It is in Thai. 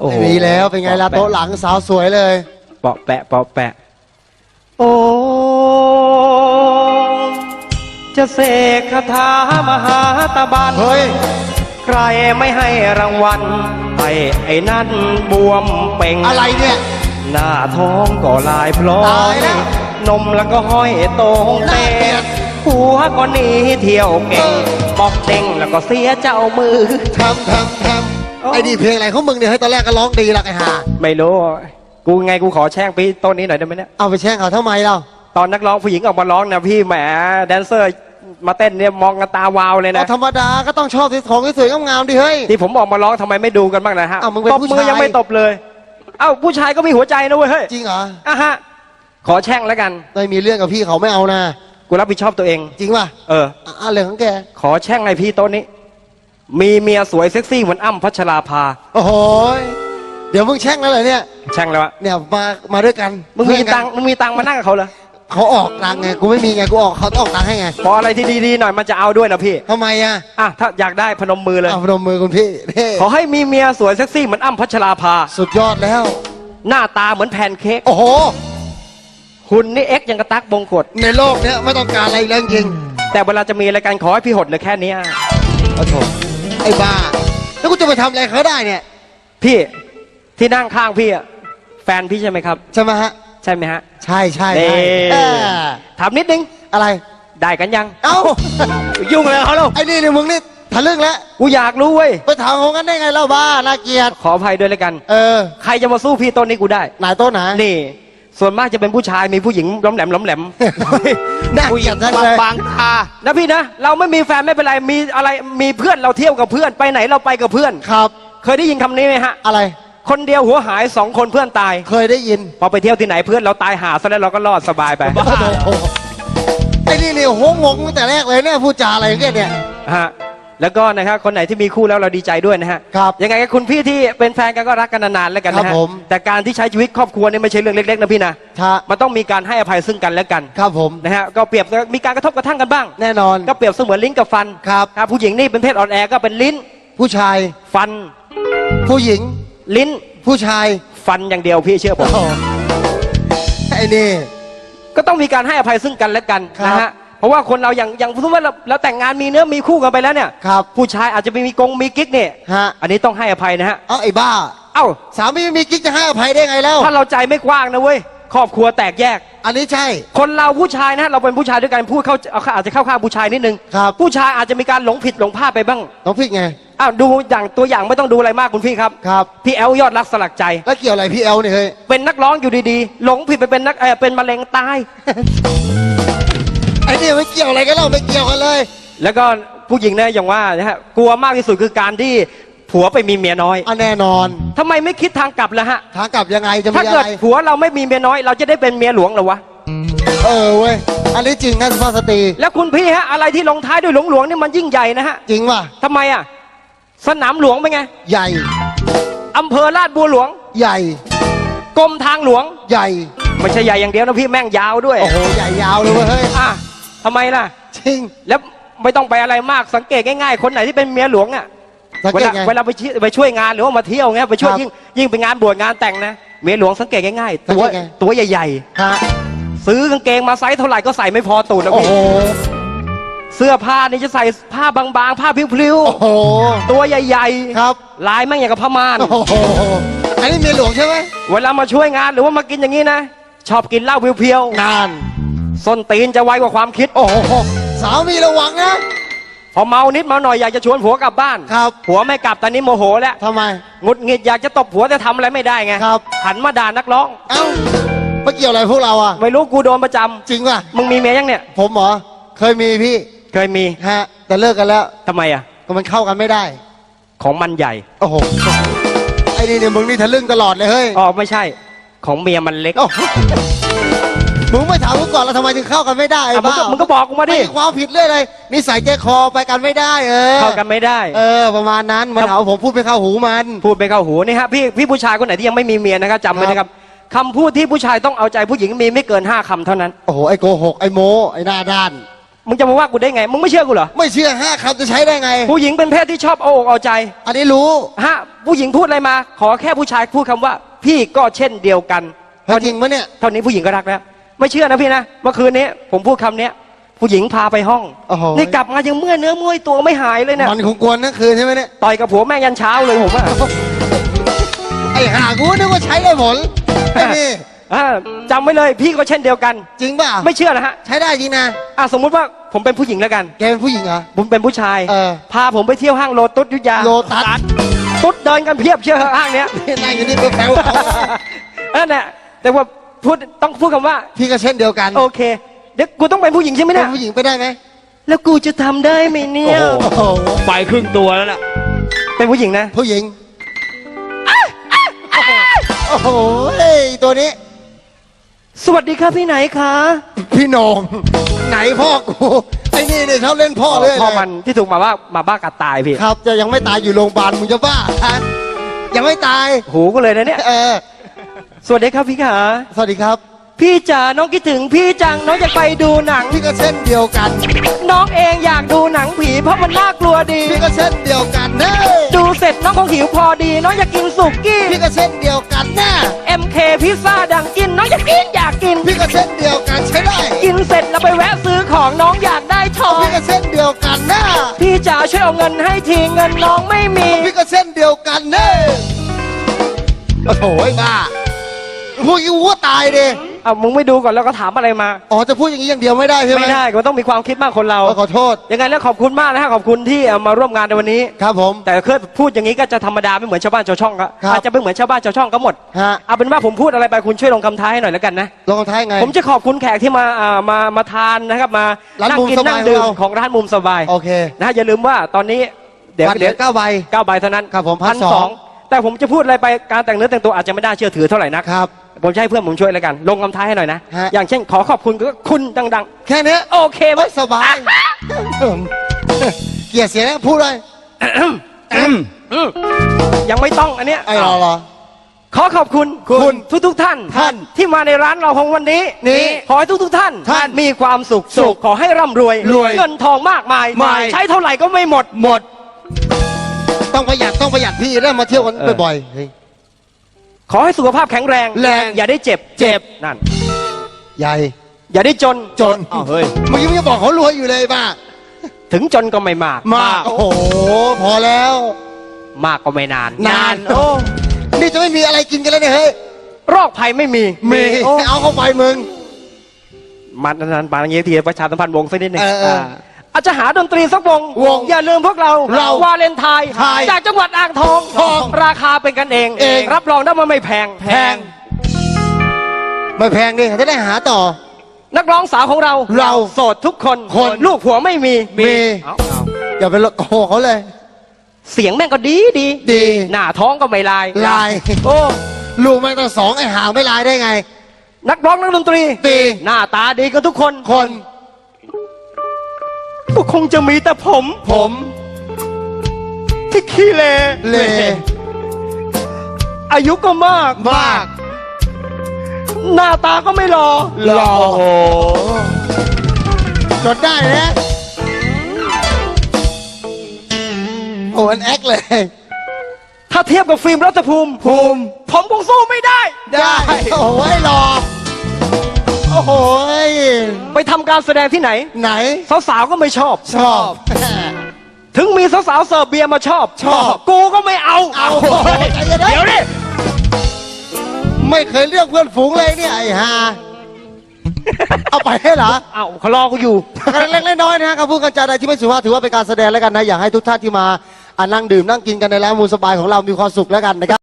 โอ้โหไม่มีแล้วเป็นไงล่ะปะแปะโต๊ะหลังสาวสวยเลย เปาะแปะเปาะแปะ โอ้จะเสกคาถามหาตะบัน เฮ้ย ใครไม่ให้รางวัลให้ไอ้นั่นบวมเป่ง อะไรเนี่ย หน้าท้องก็ลายพลอตายย แล้วนมแล้วก็ห้อยโตงเตน่าเกลียด หัวก็หนีเที่ยวเก่งบอกเด้งแล้วก็เสียเจ้ามือ ทำทำทโอ้ำ ไอ้นี่เพลงอะไรของมึงเนี่ยให้ยตอนแรกก็ร้องดีหรอกไอ้ห่าไม่รู้ กูไงกูขอแช่งพี่ต้นนี้หน่อยได้ไหมเนี่ย เอาไปแช่งเขาทำไมเราตอนนักร้องผู้หญิงออกมาร้องนะพี่แหมแดนเซอร์มาเต้นเนี่ยมองกันตาวาวเลยเอานะ ธรรมดาก็ต้องชอบที่ของที่สวยงามๆดิเฮ้ย ที่ผมออกมาร้องทำไมไม่ดูกันบ้างนะฮะอ้าวมึงเป็นตบผู้มือชาย ยังไม่ตบเลย เอ้าผู้ชายก็มีหัวใจนะเว้ยเฮ้ยจริงเหรออะฮะ ขอแช่งแล้วกันไม่มีเรื่องกับพี่เขาไม่เอานะ กูรับผิดชอบตัวเอง จริงป่ะเออ อะอะเรื่องของแก ขอแช่งไอพี่โต้นนี้ มีเมียสวยเซ็กซี่เหมือนอ้ำพัชราภาโอ้โหยเดี๋ยวมึงแช่งแล้วเหรอเนี่ย แช่งแล้วอะเนี่ยมามาด้วยกันมึงมีเพื่อนกันตังค์มึงมีตังค์มานั่งกับเขาเหรอเขาออกตังค์ไงกูไม่มีไงกูออกเขาต้องออกตังค์ให้ไงพออะไรที่ดีๆหน่อยมันจะเอาด้วยนะพี่ทำไมอะอะถ้าอยากได้พนมมือเลย เอาพนมมือคุณพี่เท่ขอให้มีเมียสวยเซ็กซี่เหมือนอ้ำพัชราภา สุดยอดแล้ว หน้าตาเหมือนแพนเค้กโอ้โห หุ่นนี่เอ็กยังกระตักบงกฎในโลกเนี้ยไม่ต้องการอะไรเรื่องจริงแต่เวลาจะมีอะไรกันขอให้พี่หดเหลยแค่เนี้ยโอ้โห ไอ้บ้า แล้วกูจะไปทำอะไรเขาได้เนี่ย พี่ที่นั่งข้างพี่อะแฟนพี่ใช่ไหมครับ ใช่ไหมฮะ ใช่ไหมฮะ ใช่ใช่นี่ใช่เออถามนิดนึง อะไร ได้กันยัง เอ้า ยุ่งเลยเขาแล้วไอ้นี่เนี่ยมึงนี่ทะลึ่งแล้ว กูอยากรู้เว้ย ไปถามเขากันได้ไงเล่าบ้าน่าเกลียด ขออภัยด้วยแล้วกัน เออ ใครจะมาสู้พี่ต้นนี้กูได้นายโต๊ะไหนนี่ ส่วนมากจะเป็นผู้ชายมีผู้หญิงล้มแหลมล้มแหลม น่าเกลียดจังเลยบางตานะพี่นะเราไม่มีแฟนไม่เป็นไรมีอะไรมีเพื่อนเราเที่ยวกับเพื่อนไปไหนเราไปกับเพื่อน ครับ เคยได้ยินคำนี้ไหมฮะ อะไร คนเดียวหัวหายสองคนเพื่อนตาย เคยได้ยินพอไปเที่ยวที่ไหนเพื่อนเราตายหาซะแล้วเราก็รอดสบายไปโอ้โหไอ้นี่เนี่ยโหงงตั้งแต่แรกเลยเนี่ยพูดจาอะไรของแกเนี่ย ฮะ แล้วก็นะครับคนไหนที่มีคู่แล้วเราดีใจด้วยนะฮะครับยังไงก็คุณพี่ที่เป็นแฟนกันก็รักกันนานๆแล้วกันนะครัฮะบผม แต่การที่ใช้ชีวิตครอบครัวนี่ไม่ใช่เรื่องเล็กๆนะพี่นะถ้ามันต้องมีการให้อภัยซึ่งกันและกันครับผมนะฮะก็เปรียบมีการกระทบกระทั่งกันบ้าง แน่นอนก็เปรียบเสมือนลิ้นกับฟันครับ ถ้าผู้หญิงนี่เป็นเพศอ่อนแอก็เป็นลิ้นผู้ชาย ฟัน ผู้หญิง ลิ้นผู้ชายฟันอย่างเดียวพี่เชื่อผม โอ้โหไอ้นี่ ก็ต้องมีการให้อภัยซึ่งกันและกันครับนะฮะ เพราะว่าคนเราอย่างอย่างสมมติว่าเราเราแต่งงานมีเนื้อมีคู่กันไปแล้วเนี่ย ครับผู้ชายอาจจะไม่มีกงมีกิ๊กเนี่ยฮะอันนี้ต้องให้อภัยนะฮะเอาไอ้บ้า เอ้าสามีไม่มีกิ๊กจะให้อภัยได้ไงแล้ว ถ้าเราใจไม่กว้างนะเว้ยครอบครัวแตกแยก อันนี้ใช่ คนเราผู้ชายนะเราเป็นผู้ชายด้วยกันพูดเข้าเอาอาจจะเข้าข้างผู้ชายนิดนึงครับ ผู้ชายอาจจะมีการหลงผิดหลงพลาดไปบ้างน้องพี่ไง อ้าวดูอย่างตัวอย่างไม่ต้องดูอะไรมากคุณพี่ครับครับ พี่แอลยอดรักสลักใจ แล้วเกี่ยวอะไรพี่เอลเนี่ยเฮ้ยเป็นนักร้องอยู่ดีๆ หลงผิดไปเป็นนักเออเป็นมะเร็งตายไอ้นี่ไม่เกี่ยวอะไรกันเล่าไม่เกี่ยวกันเลย แล้วก็ผู้หญิงเนี่ยอย่างว่านะฮะกลัวมากที่สุดคือการที่ผัวไปมีเมียน้อยอะแน่นอนทำไมไม่คิดทางกลับล่ะฮะ ทางกลับยังไงจะมีถ้าอะเกิดไรผัวเราไม่มีเมียน้อย เราจะได้เป็นเมียหลวงเหรอวะ เออเว้ยอันนี้จริงนะสุภาพสตรีแล้วคุณพี่ฮะอะไรที่ลงท้ายด้วยหลวงหลวงนี่มันยิ่งใหญ่นะฮะจริงป่ะทำไมอะ สนามหลวงเป็นไงใหญ่อำเภอลาดบัวหลวงใหญ่กรมทางหลวง ใหญ่ไม่ใช่ใหญ่อย่างเดียวนะพี่แม่งยาวด้วยโอ้โหใหญ่ยาวเลยเว้ยเฮ้ยอะ ทำไมล่ะ จริง แล้วไม่ต้องไปอะไรมากสังเกตง่ายๆ คนไหนที่เป็นเมียหลวงอะสังเวเกตลาไง เวลาไปช่วยไปช่วยงานหรือว่ามาเที่ยวเงี้ยไปช่วยครับยิ่งยิ่งไปงานบวชงานแต่งนะเมียหลวงสังเกตง่ายๆตัวสังเกตไง ตัวใหญ่ฮะๆ ซื้อกางเกงมาไซส์เท่าไหร่ก็ใส่ไม่พอตูดนะโอ้พี่โหเสื้อผ้านี่จะใส่ผ้าบางๆ ผ้าพลิ้วโอ้โห ๆตัวใหญ่ครับ ๆลายแม่งอย่างกับผ้าม่าน โอ้โห อันนี้เมียหลวงใช่ไหมเวลามาช่วยงานหรือว่ามากินอย่างนี้นะ ชอบกินเหล้าเพียวนานๆ ส้นตีนจะไวกว่าความคิด โอ้โหสามีระวังนะ พอเมานิดเมาหน่อยอยากจะชวนผัวกลับบ้านครับ ผัวไม่กลับตอนนี้โมโหแล้วทำไม หงุดหงิดอยากจะตบผัวแต่ทำอะไรไม่ได้ไงครับ หันมาด่านักร้อง เอ้าไม่เกี่ยวอะไรพวกเราอะ ไม่รู้กูโดนประจำจริงป่ะ มึงมีเมียยังเนี่ย ผมเหรอ เคยมีพี่ เคยมีฮะ แต่เลิกกันแล้วทำไมอะ ก็มันเข้ากันไม่ได้ ของมันใหญ่โอ้โห ไอ้นี่เนี่ยมึงนี่ทะลึ่งตลอดเลยเฮ้ย อ๋อไม่ใช่ ของเมียมันเล็ก โอ้โห มึงไม่ถามกูก่อนแล้วทำไมถึงเข้ากันไม่ได้ไอ้อะมึงบ้าก็มึงก็บอกกูมาดิ ไความผิดเรื่อยเลยนิสัยใจคอไปกันไม่ได้เออเข้ากันไม่ได้ เออ ประมาณนั้นมันหาว่าผมพูดไม่เข้าหูมัน พูดไปเข้าหูนี่ฮะพี่พี่ผู้ชายคนไหนที่ยังไม่มีเมียนะครับจำไว้นะครับคำพูดที่ผู้ชายต้องเอาใจผู้หญิงมีไม่เกินห้าคำเท่านั้น โอ้โหไอ้โกหกไอ้โมไอ้หน้าด้าน มึงจะมาว่ากูได้ไง มึงไม่เชื่อกูเหรอ ไม่เชื่อห้าคำจะใช้ได้ไง ผู้หญิงเป็นเพศที่ชอบเอาอกเอาใจ อันนี้รู้ฮะ ผู้หญิงพูดอะไรมา ขอแค่ผู้ชายพูดคำว่า พี่ก็เช่นเดียวกัน เฮ้ยจริงปะเนี่ย เท่านี้ผู้หญิงก็รักแล้ว ไม่เชื่อนะพี่นะเมื่อคืนนี้ผมพูดคำเนี้ย ผู้หญิงพาไปห้องโอ้โห นี่กลับมายังเมื่อยเนื้อเมื่อยตัวไม่หายเลยเนี่ยมันคงกวนทั้งคืนใช่ไหมเนี่ย ต่อยกับผัวแม่งยันเช้าเลยผมอะไอ้ห่ากูนึกว่าใช้ได้ผลไอ้นี่อ่าจำไว้เลยพี่ก็เช่นเดียวกัน จริงป่ะไม่เชื่อนะฮะใช้ได้จริงนะ อะสมมุติว่าผมเป็นผู้หญิงแล้วกัน แกเป็นผู้หญิงเหรอ ผมเป็นผู้ชาย เออ พาผมไปเที่ยวห้างโลตุสยุทธยาโลตัสตุ๊ดเดินกันเพียบเชื่อห้างเนี้ย นั่งอยู่นี่แป๊วนั่นแหละแต่ว่า พูดต้องพูดคำว่าๆพี่ก็เช่นเดียวกันโอเค เดี๋ยวกูต้องเป็นผู้หญิงใช่ไหมเป็เนี่ยนผู้หญิงไปได้ไหมแล้วกูจะทำได้ไหมเนี่ยโอ้โหไปครึ่งตัวแล้วล่ะเป็นผู้หญิงนะ ผู้หญิงโอ้โหเฮ้ยตัวนี้ สวัสดีครับพี่ไหนคะพี่โหนงไหนพ่อกูไอ้นี่เนี่ยชอบเล่นพ่อเลยพ่อมันที่ถูกมาว่ามาบ้ากัดตายพี่ครับจะยังไม่ตายอยู่โรงพยาบาลมึงจะบ้าฮะยังไม่ตาย หูก็เลยนะเนี่ย เออ สวัสดีครับพี่ขาสวัสดีครับ พี่จ๋าน้องคิดถึงพี่จังน้องอยากไปดูหนัง พี่ก็เช่นเดียวกัน น้องเองอยากดูหนังผีเพราะมันน่ากลัวดี พี่ก็เช่นเดียวกันนะดูเสร็จน้องคงหิวพอดี น้องอยากกินสุกี้ พี่ก็เช่นเดียวกันนะ MK พิซซ่าดังกิน น้องอยากกินอยากกิน พี่ก็เช่นเดียวกันใช้ได้ กินเสร็จแล้วไปแวะซื้อของน้องอยากได้ทอง พี่ก็เช่นเดียวกันนะพี่จ๋าช่วยเอาเงินให้ทีเงินน้องไม่มี พี่ก็เช่นเดียวกันนะโอ้โหไอ้บ้า พูดอย่างนี้วัวตายดิเอามึงไม่ดูก่อนแล้วก็ถามอะไรมา อ๋อจะพูดอย่างนี้อย่างเดียวไม่ได้ใช่ไหมไม่ได้ก็ต้องมีความคิดมากคนเราเออขอโทษ ยังไงแล้วขอบคุณมากนะฮะขอบคุณที่เอามาร่วมงานในวันนี้ ครับผม แต่เคยพูดอย่างนี้ก็จะธรรมดาไม่เหมือนชาวบ้านชาวช่องก็ครับ อาจจะไม่เหมือนชาวบ้านชาวช่องก็หมด ฮะเอาเป็นว่าผมพูดอะไรไปคุณช่วยลงคำท้ายให้หน่อยแล้วกันนะลงท้ายไง ผมจะขอบคุณแขกที่มาอ่ามามาทานนะครับมาร้านนั่งมุมกินสบายนั่งดื่มของเรา ของร้านมุมสบายโอเคนะฮะอย่าลืมว่าตอนนี้เดี๋ยวบัตรเหลืเดี๋ยอวเก้าใบ เก้าใบเท่านั้นครับผมพัน1,200สอง แต่ผมจะพูดอะไรไปการแต่งเนื้อแต่งตัวอาจจะไม่ได้เชื่อถือเท่าไหร่นัก ครับ ผมจะให้เพื่อนผมช่วยแล้วกัน ลงคำท้ายให้หน่อยนะ ฮะ อย่างเช่นขอขอบคุณก็คุณดัง แค่เนี้ยๆ โอเคไหม ไม่สบายเกลียดเสียงนะพูดเลยอืมยังไม่ต้องอันเนี้ยไอ้รอรอ ขอขอบคุณคุณทุกทุกๆท่านท่านที่มาในร้านเราของวันนี้นี้ขอให้ทุกทุกๆท่านท่านมีความสุขสุขขอให้ร่ำรวยรวยเงินทองมากมาย มาย ใช้เท่าไหร่ก็ไม่หมดหมด ต้องประหยัดต้องประหยัดพี่ได้มาเที่ยวกันเออบ่อยๆเฮ้ย ขอให้สุขภาพแข็งแรง แรง อย่าได้เจ็บเจ็บนั่น ใหญ่อย่าได้จนจนอ้าวเฮ้ย เมื่อกี้มึงจะบอกเขารวยอยู่เลยบ้าถึงจนก็ไม่มาก มากโอ้โห พอแล้ว มากก็ไม่นาน นาน โอ้ นี่จะไม่มีอะไรกินกันแล้วเนี่ยเฮ้ยโรคภัยไม่มีมีโอ้เอาเข้าไปมึง มันนานๆปางเงี้ยทีประชาสัมพันธ์วงสักนิดหนึ่งเออเออ อาจจะหาดนตรีสักวง วงอย่าลืมพวกเราเราวาเลนไทน์ไทยจากจังหวัดอ่างทองทองราคาเป็นกันเอง เอง รับรองได้ว่าไม่แพง แพง ไม่แพงดิจะได้หาต่อ นักร้องสาวของเราเราโสดทุกคนคน ลูกผัวไม่มี มีเอ้าอย่าไปโกหกเขาเลย เสียงแม่งก็ดีดีดีหน้าท้องก็ไม่ลายลาย โอ้ลูกแม่งตั้งสองไอ้หาไม่ลายได้ไง นักร้องนักดนตรี ตีหน้าตาดีกันทุกคน คน ก็คงจะมีแต่ผม ผมที่ขี้เลเลอายุก็มาก มาก หน้าตาก็ไม่รอหล่อจดได้นะโอ้มันแอคเลย ถ้าเทียบกับฟิล์มรัฐภูมิ ภูมิ ผมคงสู้ไม่ได้ ได้ โอ้โหหล่อ โอ้โหไปทำการแสดงที่ไหน ไหน สาวๆก็ไม่ชอบ ชอบ ถึงมีสาวๆเสิร์ฟเบียร์มาชอบ ชอบ กูก็ไม่เอาเอาใจเย็นนะ เดี๋ยวดิไม่เคยเลือกเพื่อนฝูงเลยเนี่ยไอ้ห่าเอาไปให้เหรอเอาเขารอกูอยู่กันเล็กๆน้อยๆนะฮะคำพูดกันจาใดที่ไม่สุภาพถือว่าเป็นการแสดงแล้วกันนะ อยากให้ทุกท่านที่มาอ่านั่งดื่มนั่งกินกันในร้านมูลสบายของเรามีความสุขแล้วกันนะครับ